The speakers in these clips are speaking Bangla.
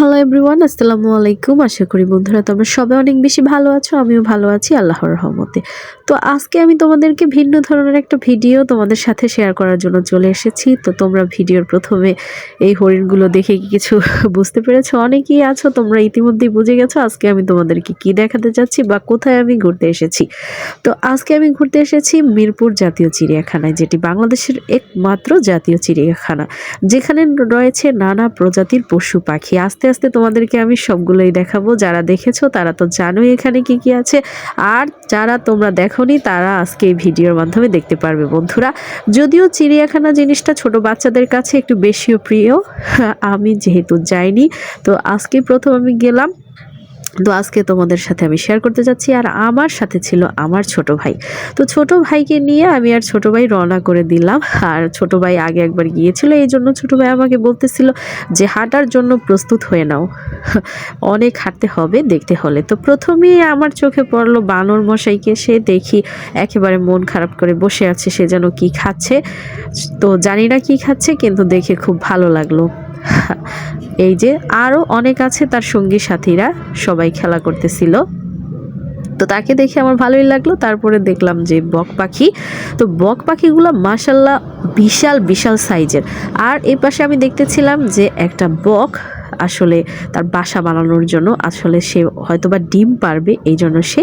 Oh. এভরিওয়ান আসসালামু আলাইকুম। আশা করি বন্ধুরা তোমরা সবাই অনেক বেশি ভালো আছো, আমিও ভালো আছি, আল্লাহর রহমতে। তো আজকে আমি তোমাদেরকে ভিন্ন ধরনের একটা ভিডিও তোমাদের সাথে শেয়ার করার জন্য চলে এসেছি। তো তোমরা ভিডিওর প্রথমে এই হরিণগুলো দেখে কিছু বুঝতে পেরেছ? অনেকেই আছো, তোমরা ইতিমধ্যেই বুঝে গেছো আজকে আমি তোমাদেরকে কি দেখাতে যাচ্ছি বা কোথায় আমি ঘুরতে এসেছি। তো আজকে আমি ঘুরতে এসেছি মিরপুর জাতীয় চিড়িয়াখানায়, যেটি বাংলাদেশের একমাত্র জাতীয় চিড়িয়াখানা, যেখানে রয়েছে নানা প্রজাতির পশু পাখি। আস্তে আস্তে তোমাদেরকে আমি সবগুলোই দেখাবো। যারা দেখেছ, তারা তো জানোই এখানে কি কি আছে। আর যারা তোমরা দেখোনি, তারা আজকে এই ভিডিওর মাধ্যমে দেখতে পারবে বন্ধুরা। যদিও চিড়িয়াখানা জিনিসটা ছোট বাচ্চাদের কাছে একটু বেশিও প্রিয়, আমি যেহেতু যাইনি, তো আজকে প্রথম আমি গেলাম তো আজকে তোমাদের সাথে আমি শেয়ার করতে যাচ্ছি, আর আমার সাথে ছিল আমার ছোট ভাই। তো ছোট ভাইকে নিয়ে আমি আর ছোট ভাই রওনা করে দিলাম, আর ছোট ভাই আগে একবার গিয়েছিল, এই জন্য ছোট ভাই আমাকে বলতেছিল যে, হাঁটার জন্য প্রস্তুত হয়ে নাও। অনেক হাঁটতে হবে দেখতে হলে। তো প্রথমেই আমার চোখে পড়ল বানর মশাইকে, সে দেখি একেবারে মন খারাপ করে বসে আছে, সে যেন কি খাচ্ছে। তো জানি না কি খাচ্ছে, কিন্তু দেখে খুব ভালো লাগল। এই যে আরও অনেক আছে তার সঙ্গী সাথীরা, সবাই খেলা করতেছিল। তো তাকে দেখে আমার ভালোই লাগল, তারপরে দেখলাম যে বক পাখি। তো বক পাখিগুলো মাসাল্লাহ বিশাল বিশাল সাইজের আর এ পাশে আমি দেখতেছিলাম যে একটা বক আসলে তার বাসা বানানোর জন্য, আসলে সে হয়তোবা ডিম পারবে এই জন্য সে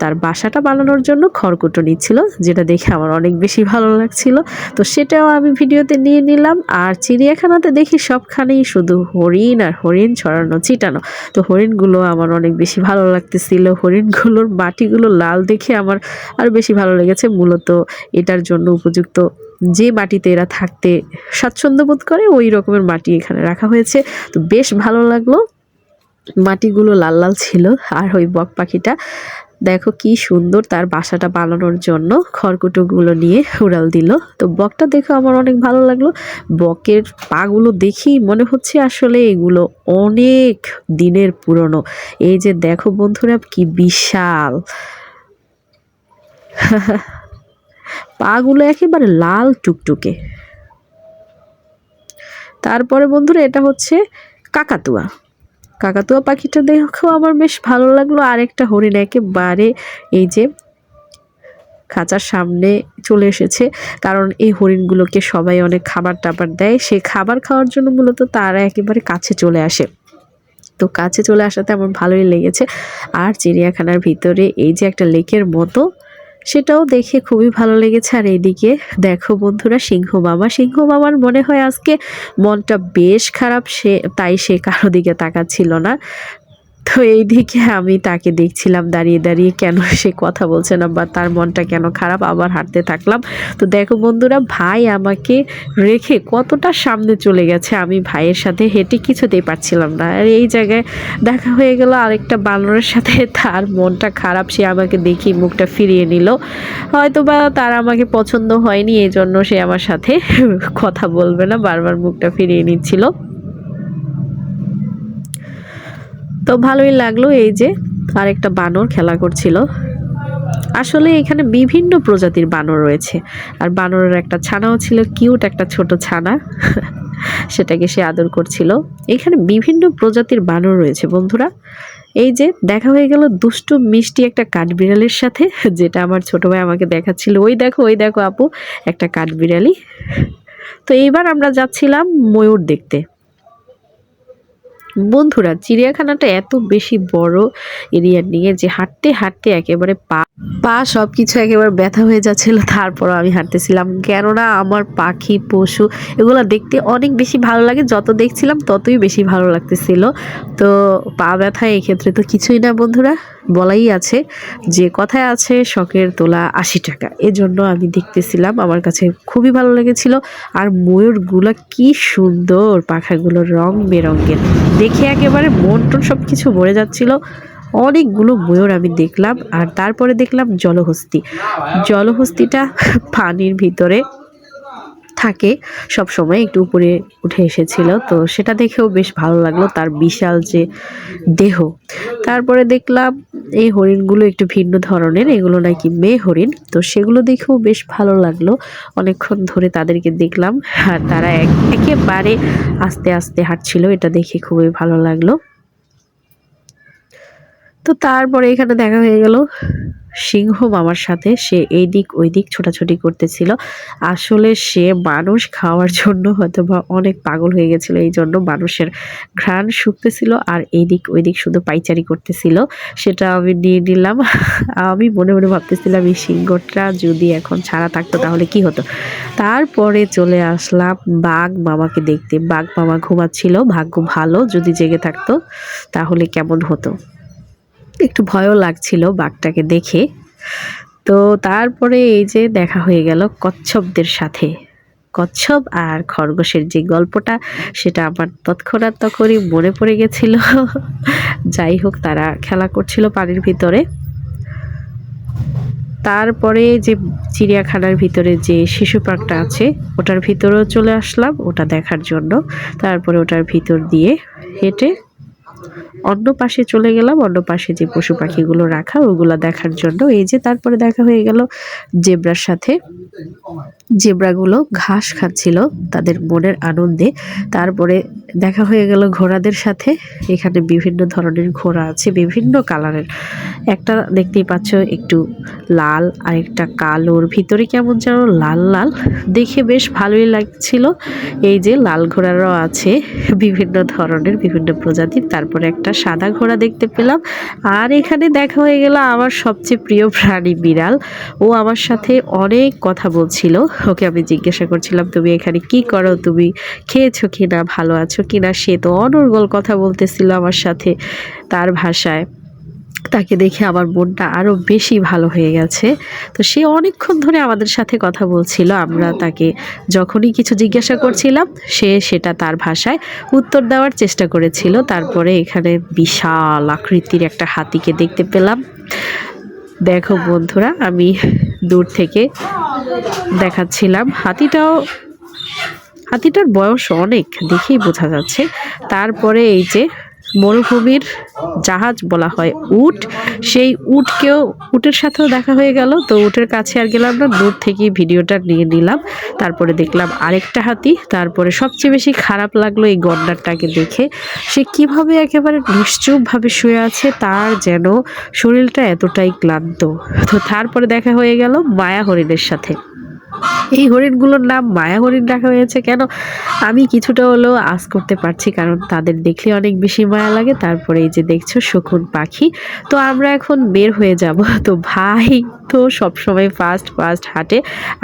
তার বাসাটা বানানোর জন্য খড়কুটো নিচ্ছিল, যেটা দেখে আমার অনেক বেশি ভালো লাগছিল। তো সেটাও আমি ভিডিওতে নিয়ে নিলাম, আর চিড়িয়াখানাতে দেখি সবখানেই শুধু হরিণ আর হরিণ ছড়ানো, ছিটানো। তো হরিণগুলো আমার অনেক বেশি ভালো লাগতেছিল, হরিণগুলোর মাটিগুলো লাল দেখে আমার আরও বেশি ভালো লেগেছে। মূলত এটার জন্য উপযুক্ত যে মাটিতে এরা থাকতে স্বাচ্ছন্দ্য বোধ করে, ওই রকমের মাটি এখানে রাখা হয়েছে। তো বেশ ভালো লাগল। মাটিগুলো লাল লাল ছিল আর ওই বক পাখিটা, দেখো কি সুন্দর তার বাসাটা বানানোর জন্য খড়কুটোগুলো নিয়ে উড়াল দিল। তো বকটা দেখে আমার অনেক ভালো লাগল। বকের পাগুলো দেখি মনে হচ্ছে আসলে এগুলো অনেক দিনের পুরনো। এই যে দেখো বন্ধুরা কি বিশাল। পাগুলো একেবারে লাল টুকটুকে। তারপরে বন্ধুরা এটা হচ্ছে কাকাতুয়া। কাকাতুয়া পাখিটা দেখেও আমার বেশ ভালো লাগল। আরেকটা হরিণ একেবারে এই যে খাঁচার সামনে চলে এসেছে। কারণ এই হরিণগুলোকে সবাই অনেক খাবার টাবার দেয়। সে খাবার খাওয়ার জন্য মূলত তারা একেবারে কাছে চলে আসে। তো কাছে চলে আসাতে আমার ভালোই লেগেছে। আর চিড়িয়াখানার ভিতরে এই যে একটা লেকের মতো সেটাও দেখে খুবই ভালো লেগেছে। আর এদিকে দেখো বন্ধুরা, সিংহ মামা। সিংহ মামার মনে হয় আজকে মনটা বেশ খারাপ, সে, তাই সে কারও দিকে তাকাচ্ছিল না। তো এইদিকে আমি তাকে দেখছিলাম দাঁড়িয়ে দাঁড়িয়ে কেন সে কথা বলছে না বা তার মনটা কেন খারাপ, আবার হাঁটতে থাকলাম। তো দেখো বন্ধুরা, ভাই আমাকে রেখে কতটা সামনে চলে গেছে, আমি ভাইয়ের সাথে হেঁটে কিছুতেই পারছিলাম না। আর এই জায়গায় দেখা হয়ে গেল আরেকটা বানরের সাথে, তার মনটা খারাপ, সে আমাকে দেখি মুখটা ফিরিয়ে নিল। হয়তো বা তার আমাকে পছন্দ হয়নি এই জন্য সে আমার সাথে কথা বলবে না, বারবার মুখটা ফিরিয়ে নিচ্ছিল। তো ভালোই লাগল এই যে আর একটা বানর খেলা করছিল। আসলে এখানে বিভিন্ন প্রজাতির বানর রয়েছে। আর বানরের একটা ছানাও ছিল, কিউট একটা ছোট ছানা। সেটাকে সে আদর করছিল। এখানে বিভিন্ন প্রজাতির বানর রয়েছে বন্ধুরা। এই যে দেখা হয়ে গেল দুষ্টু মিষ্টি একটা কাঠবিড়ালের সাথে, যেটা আমার ছোট ভাই আমাকে দেখাচ্ছিল। ওই দেখো ওই দেখো আপু, একটা কাঠবিড়ালি। তো এইবার আমরা যাচ্ছিলাম ময়ূর দেখতে। বন্ধুরা, চিড়িয়াখানাটা এত বেশি বড় এরিয়া নিয়ে যে হাঁটতে হাঁটতে একেবারে পা পা সব কিছু একেবারে ব্যথা হয়ে যাচ্ছিল, তারপরও আমি হাঁটতেছিলাম। কেননা আমার পাখি, পশু এগুলো দেখতে অনেক বেশি ভালো লাগে, যত দেখছিলাম ততই বেশি ভালো লাগতেছিল। তো পা ব্যথা এক্ষেত্রে তো কিছুই না বন্ধুরা। বলাই আছে যে কথায় আছে শখের তোলা আশি টাকা। এজন্য আমি দেখতেছিলাম, আমার কাছে খুবই ভালো লেগেছিল। আর ময়ূরগুলো কি সুন্দর পাখাগুলোর রং বেরঙের। দেখে একেবারে মন টন সব কিছু ভরে যাচ্ছিল। অনেকগুলো ময়ূর আমি দেখলাম, আর তারপরে দেখলাম জলহস্তি। জলহস্তিটা পানির ভিতরে থাকে, সব সময় একটু উপরে উঠে এসেছিল। তো সেটা দেখেও বেশ ভালো লাগল তার বিশাল যে দেহ। তারপরে দেখলাম এই হরিণগুলো একটু ভিন্ন ধরনের, এগুলো নাকি মেয়ে হরিণ। তো সেগুলো দেখেও বেশ ভালো লাগল। অনেকক্ষণ ধরে তাদেরকে দেখলাম, আর তারা এক, একেবারে আস্তে আস্তে হাঁটছিল, এটা দেখে খুবই ভালো লাগল। তো তারপরে এখানে দেখা হয়ে গেল সিংহ মামার সাথে সে এই দিক ওই দিক ছোটাছুটি করতেছিল। আসলে সে মানুষ খাওয়ার জন্য হয়তো বা অনেক পাগল হয়ে গেছিল, এই জন্য মানুষের ঘ্রাণ শুকতেছিল আর এই দিক ওই দিক শুধু পাইচারি করতেছিল। সেটা আমি নিয়ে নিলাম। আমি মনে মনে ভাবতেছিলাম, এই সিংহটা যদি এখন ছাড়া থাকতো তাহলে কি হতো? তারপরে চলে আসলাম বাঘ মামাকে দেখতে। বাঘ মামা ঘুমাচ্ছিল, ভাগ্য ভালো, যদি জেগে থাকতো তাহলে কেমন হতো? একটু ভয়ও লাগছিল বাঘটাকে দেখে। তো তারপরে এই যে দেখা হয়ে গেল কচ্ছপদের সাথে। কচ্ছপ আর খরগোশের যে গল্পটা, সেটা আমার তৎক্ষণাৎ তখনই মনে পড়ে গেছিল। যাই হোক, তারা খেলা করছিল পানির ভিতরে। তারপরে যে চিড়িয়াখানার ভিতরে যে শিশু পার্কটা আছে, ওটার ভিতরেও চলে আসলাম ওটা দেখার জন্য। তারপরে ওটার ভিতর দিয়ে হেঁটে অন্য পাশে চলে গেলাম অন্য পাশে যে পশু পাখিগুলো রাখা, ওগুলো দেখার জন্য। এই যে তারপরে দেখা হয়ে গেল জেব্রার সাথে। জেব্রাগুলো ঘাস খাচ্ছিল তাদের মনের আনন্দে। তারপরে দেখা হয়ে গেল ঘোড়াদের সাথে। এখানে বিভিন্ন ধরনের ঘোড়া আছে, বিভিন্ন কালারের। একটা দেখতেই পাচ্ছ একটু লাল আর একটা কালোর ভিতরে কেমন যেন লাল লাল। দেখে বেশ ভালোই লাগছিল। এই যে লাল ঘোড়ারও আছে, বিভিন্ন ধরনের, বিভিন্ন প্রজাতির। তারপরে একটা সাদা ঘোড়া দেখতে পেলাম। আর এখানে দেখা হয়ে গেল আমার সবচেয়ে প্রিয় প্রাণী বিড়াল। ও আমার সাথে অনেক কথা বলছিল। ওকে আমি জিজ্ঞাসা করছিলাম, তুমি এখানে কি করো? তুমি খেয়েছো কি না ভালো আছো কি না সে তো অনর্গল কথা বলতেছিল আমার সাথে তার ভাষায়। তাকে দেখে আমার মনটা আরও বেশি ভালো হয়ে গেছে। তো সে অনেকক্ষণ ধরে আমাদের সাথে কথা বলছিল, আমরা তাকে যখনই কিছু জিজ্ঞাসা করছিলাম, সে সেটা তার ভাষায় উত্তর দেওয়ার চেষ্টা করেছিল। তারপরে এখানে বিশাল আকৃতির একটা হাতিকে দেখতে পেলাম। দেখো বন্ধুরা, আমি দূর থেকে দেখাচ্ছিলাম। হাতিটাও, হাতিটার বয়স অনেক, দেখেই বোঝা যাচ্ছে। তারপরে এই যে মরুভূমির জাহাজ বলা হয় উট। সেই উটকেও, উটের সাথেও দেখা হয়ে গেল। তো উটের কাছে আর গেলাম না, দূর থেকেই ভিডিওটা নিয়ে নিলাম। তারপরে দেখলাম আরেকটা হাতি। তারপরে সবচেয়ে বেশি খারাপ লাগল এই গন্ডারটাকে দেখে। সে কীভাবে একেবারে নিশ্চুপভাবে শুয়ে আছে, তার যেন শরীরটা এতটাই ক্লান্ত। তো তারপরে দেখা হয়ে গেল মায়া হরিণের সাথে। এই হরিণগুলোর নাম মায়া হরিণ রাখা হয়েছে কেন? আমি কিছুটা হলেও আস করতে পারছি, কারণ তাদের দেখলে অনেক বেশি মায়া লাগে। তারপরে এই যে দেখছ, শকুন পাখি। তো আমরা এখন বের হয়ে যাব। তো ভাই তো সবসময় ফাস্ট ফাস্ট হাঁটে।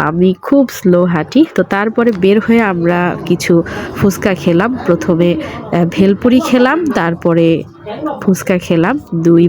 আমি খুব স্লো হাঁটি। তো তারপরে বের হয়ে আমরা কিছু ফুচকা খেলাম। প্রথমে ভেলপুরি খেলাম। তারপরে ফুচকা খেলাম। দুই